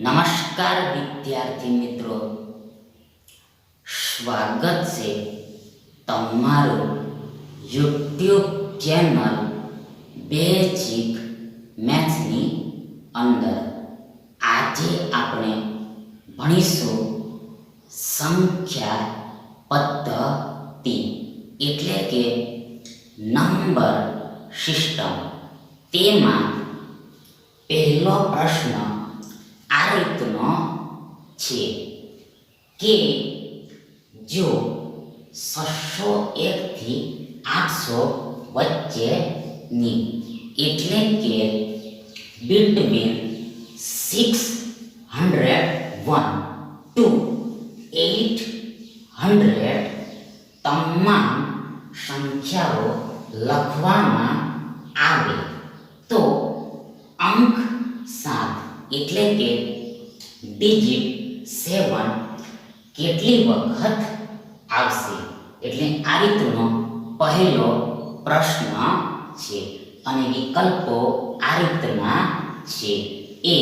નમસ્કાર વિદ્યાર્થી મિત્રો. સ્વાગત છે તમારું યુટ્યુબ ચેનલ બેઝિક મેથ્સની અંદર. આજે આપણે ભણીશું સંખ્યા પદ્ધતિ એટલે કે નંબર સિસ્ટમ. તેમાં પહેલો પ્રશ્ન આ રીતનો છે કે જો છસો એકથી આઠસો વચ્ચેની એટલે કે between six hundred one two eight hundred તમામ સંખ્યાઓ લખવામાં આવે તો અંક સાત એટલે કે ડિજિટ સેવન કેટલી વખત આવશે? એટલે આ રીતનો પહેલો પ્રશ્ન છે અને વિકલ્પો આ રીતના છે. એ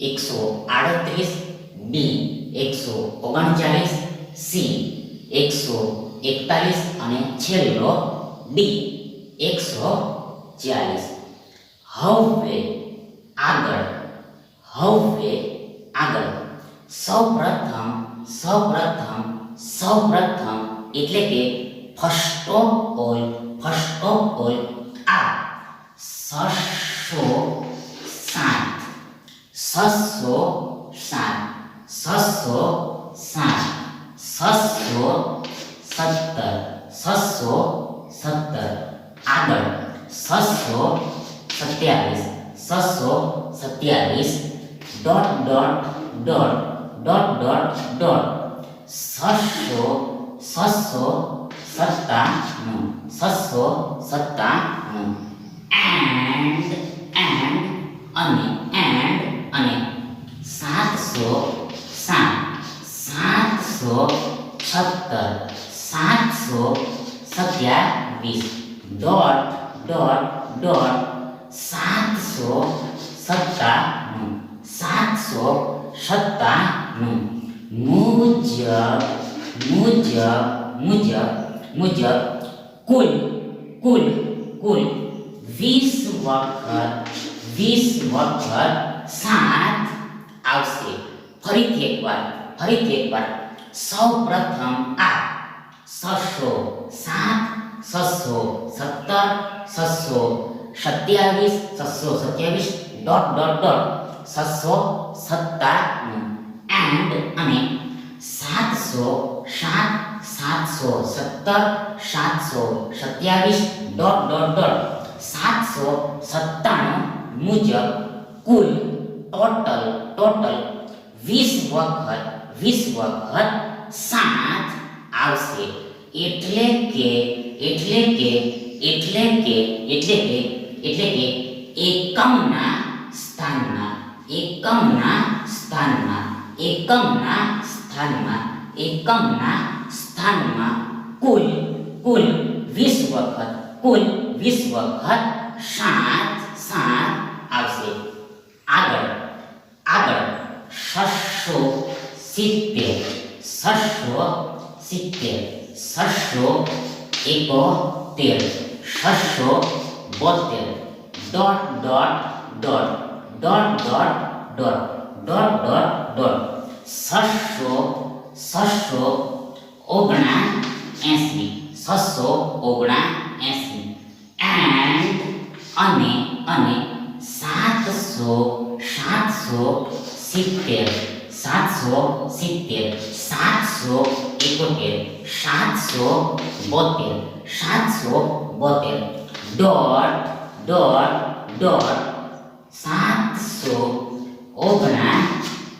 એકસો આડત્રીસ, બી એકસો ઓગણચાલીસ, સી એકસો એકતાલીસ અને છેલ્લો ડી એકસો ચાલીસ. હવે આગળ. હવે આગળ સૌપ્રથમ સૌપ્રથમ સૌપ્રથમ એટલે કે first of all first of all આ છસો સાત છસો સાત છસો સાત છસો સત્તર છસો સત્તર આગળ છસો સત્યાવીસ છસો સત્યાવીસ dot dot dot dot dot dot છસો છસો સત્તાણું છસો સત્તાણું એન્ડ એન્ડ અને સત્તાણું મુજબ મુજબ મુજબ મુજબ કુલ કુલ કુલ વીસ વખત વીસ વખત સાત આવશે ફરીથી એકવાર ફરીથી એકવાર સૌ પ્રથમ આ છસો સાત છસો સત્તર છસો સત્યાવીસ છસો સત્યાવીસ ડોટ ડોટ ડોટ છસો સત્તાણું એન્ડ અને સાતસો સાત સાતસો સત્તર સાતસો સત્યાવીસ ડોટ ડોટ ડોટ સાતસો સત્તાણું મુજબ કુલ ટોટલ ટોટલ વીસ વખત વીસ વખત સાત આવશે એટલે કે એટલે કે એટલે કે એટલે કે એટલે કે એકમના સ્થાનમાં એકમના સ્થાનમાં એકમના સ્થાનમાં એકમના સ્થાનમાં કુલ કુલ વીસ વખત કુલ વીસ વખત સાત સાત આવશે આગળ આગળ છસો સિત્તેર છસો સિત્તેર છસો એકોતેર છસો બોતેર dot dot dot dot dot dot dot dot dot છસો છસો ઓગણા એંસી છસો ઓગણા એંસી એન્ડ અને અને સાતસો સાતસો સિત્તેર સાતસો સિત્તેર સાતસો એકોતેર સાતસો બોતેર સાતસો બોતેર ડોટ ડોટ ડોટ સાતસો ઓગણા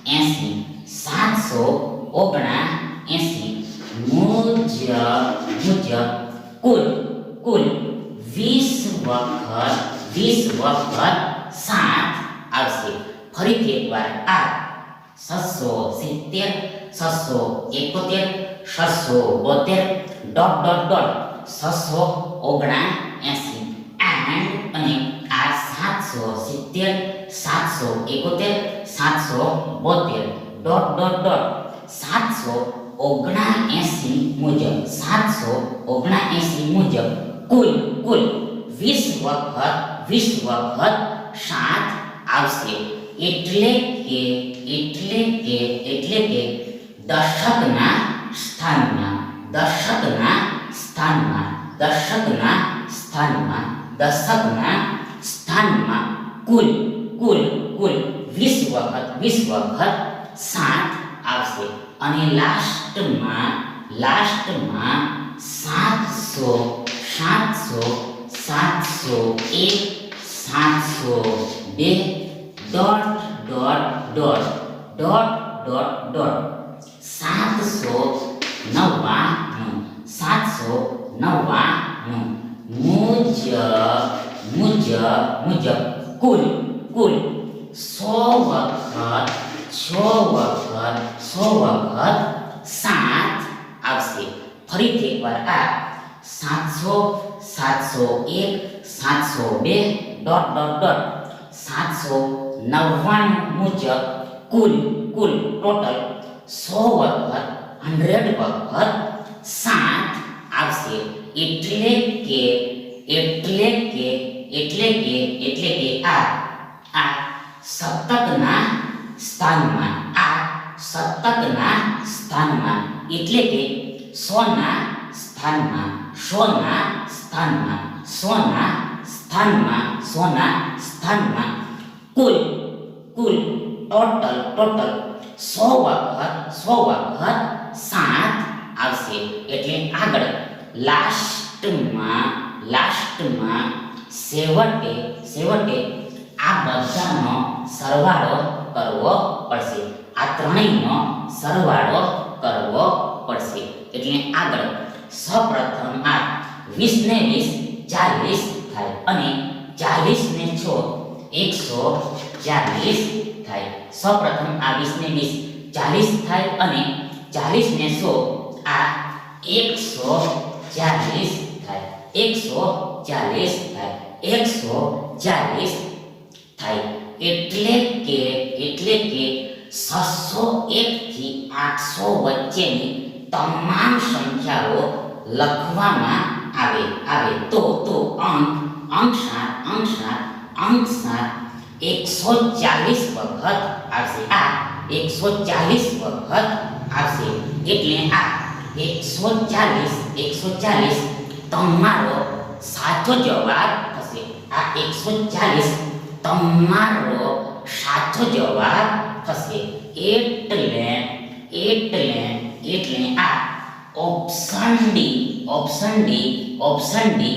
એંસી સાતસો ઓગણા એંસી મુજબ મુજબ કુલ કુલ વીસ વખત વીસ વખત સાત આવશે ફરીથી એકવાર આ છસો સિત્તેર છસો એકોતેર છસો બોતેર ડોટ ડોટ ડોટ છસો ઓગણા એંસી એન્ડ અને આ સાતસો સિત્તેર સાતસો એકોતેર સાતસો બોતેર ડોટ ડોટ ડોટ સાતસો ઓગણાએંસી મુજબ સાતસો ઓગણાએંસી મુજબ કુલ કુલ વીસ વખત વીસ વખત સાત આવશે એટલે કે એટલે કે એટલે કે દશકના સ્થાનમાં દશકના સ્થાનમાં દશકના સ્થાનમાં દશકના સ્થાનમાં કુલ કુલ કુલ વીસ વખત વીસ વખત સાત આવશે. અને લાસ્ટમાં લાસ્ટમાં સાતસો સાતસો સાતસો એક, સાતસો બે, dot dot dot dot dot dot. સાતસો નવ્વાણું સાતસો નવ્વાણું. મુજબ મુજબ મુજબ, કુલ કુલ સો વખત છ વખત સો વખત સાત આવશે ફરીથી એકવાર આ સાતસો સાતસો એક સાતસો બે ડોટ ડોટ ડોટ સાતસો નવ્વાણું મુજબ કુલ કુલ ટોટલ સો વખત હંડ્રેડ વખત સાત આવશે એટલે કે એટલે કે એટલે કે એટલે કે આ આ સતકના સ્થાનમાં આ સતકના સ્થાનમાં એટલે કે સોના સ્થાનમાં. સોના સ્થાનમાં. સોના સ્થાનમાં. સોના સ્થાનમાં. કુલ કુલ, ટોટલ ટોટલ સો વખત સો વખત સાત આવશે. એટલે આગળ લાસ્ટમાં લાસ્ટમાં, છેવટે છેવટે આ બધાનો સરવાળો કરવો પડશે. આ ત્રણેયનો સરવાળો કરવો પડશે. એટલે આગળ સૌપ્રથમ આ વીસ ને વીસ, ચાલીસ થાય અને ચાલીસ ને છ, એકસો ચાલીસ થાય. સૌપ્રથમ આ વીસ ને વીસ, ચાલીસ થાય અને ચાલીસ ને સો, આ એકસો ચાલીસ થાય. એકસો ચાલીસ થાય. એકસો ચાલીસ થાય એટલે કે એટલે કે છસો એક થી આઠસો વચ્ચેની તમામ સંખ્યાઓ લખવામાં આવે આવે તો તો અંક અંક સાત અંક સાત અંક સાત એકસો ચાલીસ વખત આવશે આ એકસો ચાલીસ વખત આવશે એટલે આ એકસો ચાલીસ એકસો ચાલીસ તમારો સાચો જવાબ થશે આ એકસો ચાલીસ તમારો સાચો જવાબ થશે એટલે એટલે એટલે આ option D option D option D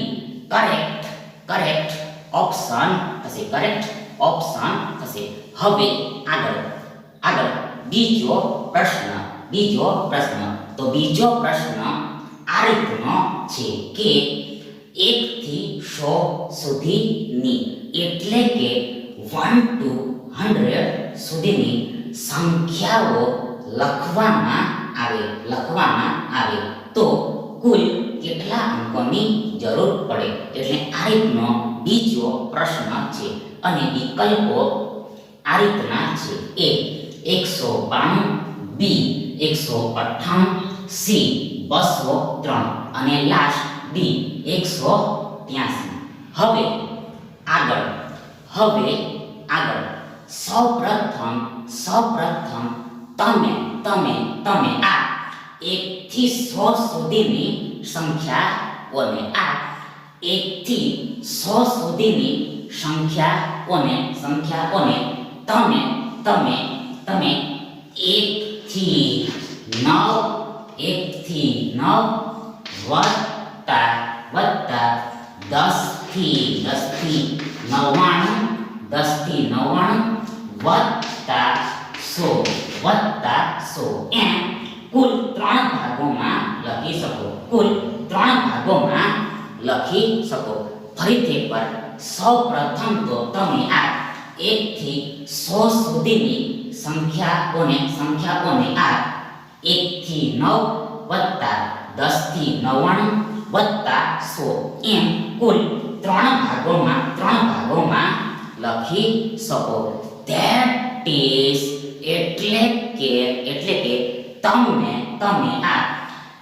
correct correct option થશે કરેક્ટ ઓપ્શન થશે. હવે આગળ આગળ. બીજો પ્રશ્ન બીજો પ્રશ્ન. તો બીજો પ્રશ્ન આ રીતનો છે કે એકથી સો સુધીની એટલે કે વન ટુ હંડ્રેડ સુધીની સંખ્યાઓ લખવામાં આવે લખવામાં આવે. તો કુલ કેટલા અંકોની જરૂર પડે? એટલે આ રીતનો બીજો પ્રશ્ન છે અને વિકલ્પો આ રીતના છે. એ એકસો બાણું, બી એકસો અઠ્ઠાણું, સી બસો ત્રણ અને લાસ્ટ ડી એકસો ત્યાસી. હવે આગળ. હવે આગળ. સૌપ્રથમ સૌપ્રથમ તમે તમે તમે આ એકથી સો સુધીની સંખ્યાઓને આ એકથી સો સુધીની સંખ્યાઓને સંખ્યાઓને તમે તમે તમે એકથી નવ એકથી નવ વત્તા વત્તા દસથી દસથી નવ્વાણું દસથી નવ્વાણું વત્તા સો વત્તા સો એમ કુલ ત્રણ ભાગોમાં લખી શકો કુલ ત્રણ ભાગોમાં લખી શકો ફરીથી એકવાર સૌ પ્રથમ તો તમે આ એકથી સો સુધીની સંખ્યાઓને સંખ્યાઓને આ એકથી નવ વત્તા દસથી નવ્વાણું વત્તા સો એમ કુલ ત્રણ ભાગોમાં ત્રણ ભાગોમાં લખી શકો ધેટ પ્રેક્ટિસ એટલે કે એટલે કે તમને તમે આ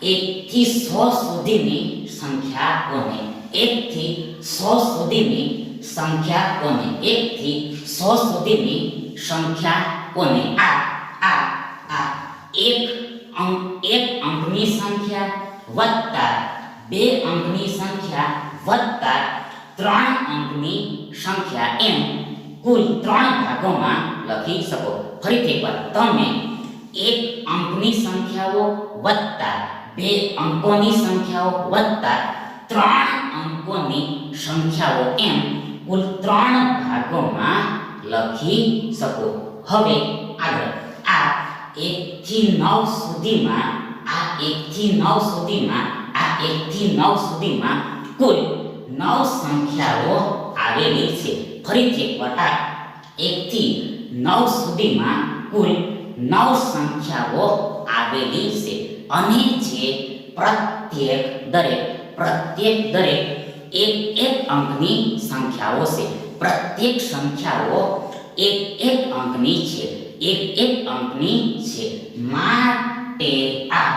એકથી સો સુધીની સંખ્યાઓને એકથી સો સુધીની સંખ્યાઓને એકથી સો સુધીની સંખ્યાઓને આ આ આ એક અંક એક અંકની સંખ્યા વત્તા બે અંકની સંખ્યા વત્તા ત્રણ અંકની સંખ્યા એમ કુલ ત્રણ ભાગોમાં લખી શકો ફરીથી એકવાર તમે એક અંકની સંખ્યાઓ વત્તા બે અંકોની સંખ્યાઓ વત્તા ત્રણ અંકોની સંખ્યાઓ એમ કુલ ત્રણ ભાગોમાં લખી શકો હવે આગળ આ એક થી નવ સુધીમાં આ એક થી નવ સુધીમાં આ એક થી નવ સુધીમાં કુલ નવ સંખ્યાઓ આવેલી છે. ફરીથી એકવાર આ એક થી નવ સુધીમાં કુલ નવ સંખ્યાઓ આવેલી છે. અને જે પ્રત્યેક દરેક પ્રત્યેક દરેક એક એક અંકની સંખ્યાઓ છે. પ્રત્યેક સંખ્યાઓ એક એક અંકની છે. એક એક અંકની છે. માટે આ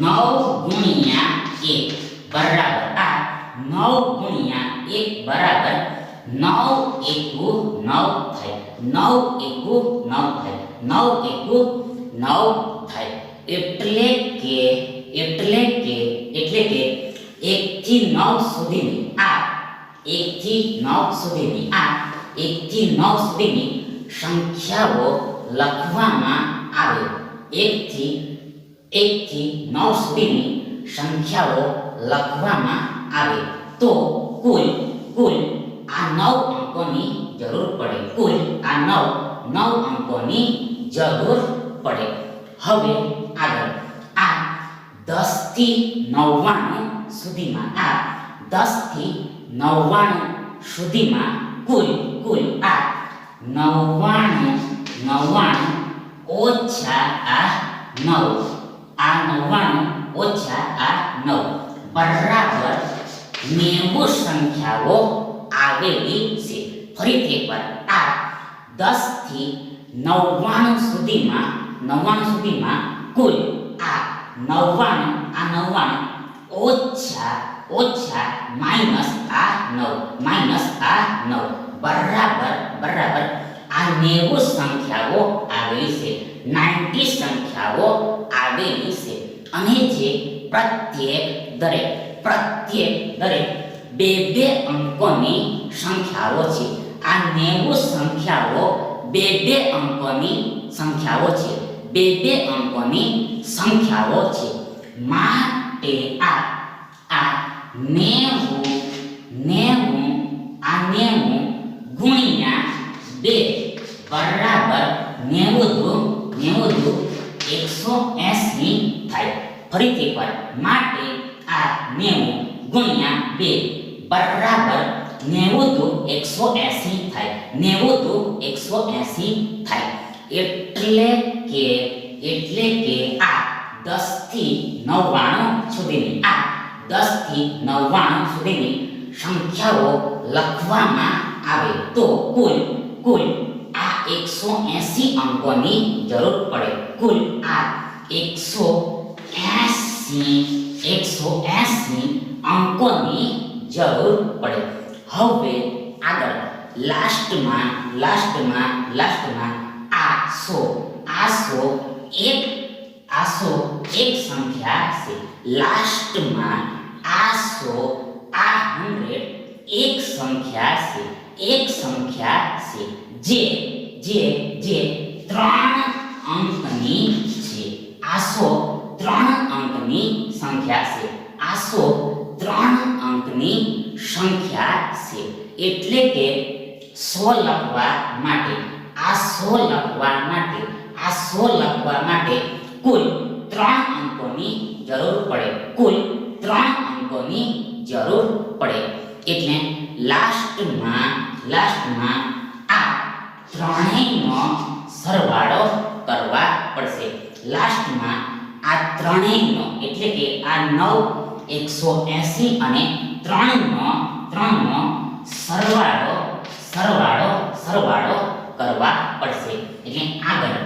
નવ ગુણ્યા એક. બરાબર. આ નવ ગુણ્યા એક બરાબર નવ એકુ નવ થાય. નવ એકુ નવ થાય. નવ એકુ નવ થાય. એટલે કે એટલે કે એટલે કે એક થી નવ સુધીની આ એક થી નવ સુધીની આ એક થી નવ સુધીની સંખ્યાઓ લખવામાં આવે. એક થી એક થી નવ સુધીની સંખ્યાઓ લખવામાં આવે તો કુલ કુલ આ નવ અંકોની જરૂર પડે. કુલ આ નવ નવ અંકોની જરૂર પડે. હવે આગળ. આ દસથી નવ્વાણું સુધીમાં, આ દસથી નવ્વાણું સુધીમાં કુલ કુલ આ નવ્વાણું નવ્વાણું ઓછા આ નવ. આ નવ્વાણું ઓછા આ નવ. બરાબર નેવું સંખ્યાઓ આવેલી છે. ફરીથી એકવાર, આ દસથી નવ્વાણું સુધીમાં નવ્વાણું સુધીમાં કુલ આ નવ્વાણું આ નવ્વાણું ઓછા ઓછા માઇનસ આ નવ, માઇનસ આ નવ. બરાબર બરાબર. આ નેવું સંખ્યાઓ આવેલી છે. નાઇન્ટી સંખ્યાઓ આવેલી છે. અને જે પ્રત્યેક દરેક પ્રત્યેક દરેક બે બે અંકોની સંખ્યાઓ છે. આ નેવું સંખ્યાઓ બે બે અંકોની સંખ્યાઓ છે. બે બે અંકોની સંખ્યાઓ છે. માટે આ આ નેવું નવ્વાણું સુધીની આ દસ થી નવ્વાણું સુધીની સંખ્યાઓ લખવામાં આવે તો કુલ કુલ આ એકસો એંસી અંકોની જરૂર પડે કુલ આ એકસો એંસી એકસો એંસી અંકોની જરૂર પડે હવે આગળ લાસ્ટમાં લાસ્ટમાં લાસ્ટમાં આ સો આ સો એક આ સો એક સંખ્યા છે લાસ્ટમાં આ સો આ હંડ્રેડ એક સંખ્યા છે એક સંખ્યા છે જે જે જે ત્રણ અંકની છે આ સો ત્રણ અંકની સંખ્યા છે આ સો ત્રણ અંકની સંખ્યા છે એટલે કે સો લખવા માટે આ સો લખવા માટે આ સો લખવા માટે કુલ ત્રણ અંકોની જરૂર પડે. કુલ ત્રણ અંકોની જરૂર પડે. એટલે લાસ્ટમાં લાસ્ટમાં આ ત્રણેયનો સરવાળો કરવા પડશે. લાસ્ટમાં આ ત્રણેયનો, એટલે કે આ નવ, એકસો એંસી અને ત્રણનો ત્રણનો સરવાળો સરવાળો સરવાળો કરવા પડશે. એટલે આગળ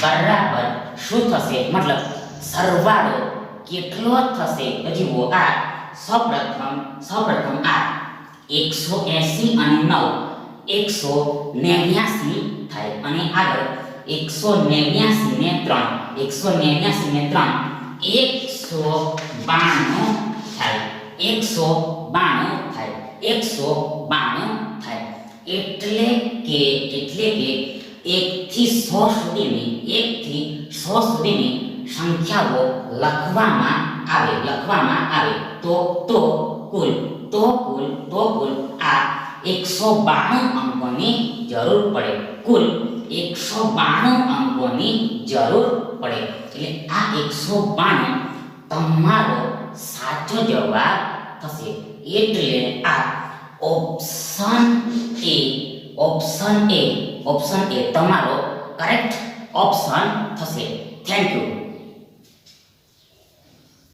બરાબર શું થશે? મતલબ સરવાળો કેટલો થશે? તો જુઓ આ સૌપ્રથમ સૌપ્રથમ આ એકસો એસી અને નવ, એકસો નેવ્યાસી થાય. અને આગળ એકસો નેવ્યાસી ને ત્રણ, એકસો નેવ્યાસી ને ત્રણ, એકસો બાણું થાય. એકસો બાણું થાય. એકસો બાણું થાય. એટલે કે એટલે કે એકથી સો સુધીની, એકથી સો સુધીની સંખ્યાઓ લખવામાં આવે લખવામાં આવે. તો તો કુલ તો કુલ તો કુલ આ એકસો બાણું અંકોની જરૂર પડે. કુલ એકસો બાણું અંકોની જરૂર પડે. એટલે આ એકસો બાણું તમારો સાચો જવાબ થશે. એટલે આ option A option A option A તમારો કરેક્ટ ઓપ્શન થશે. Thank you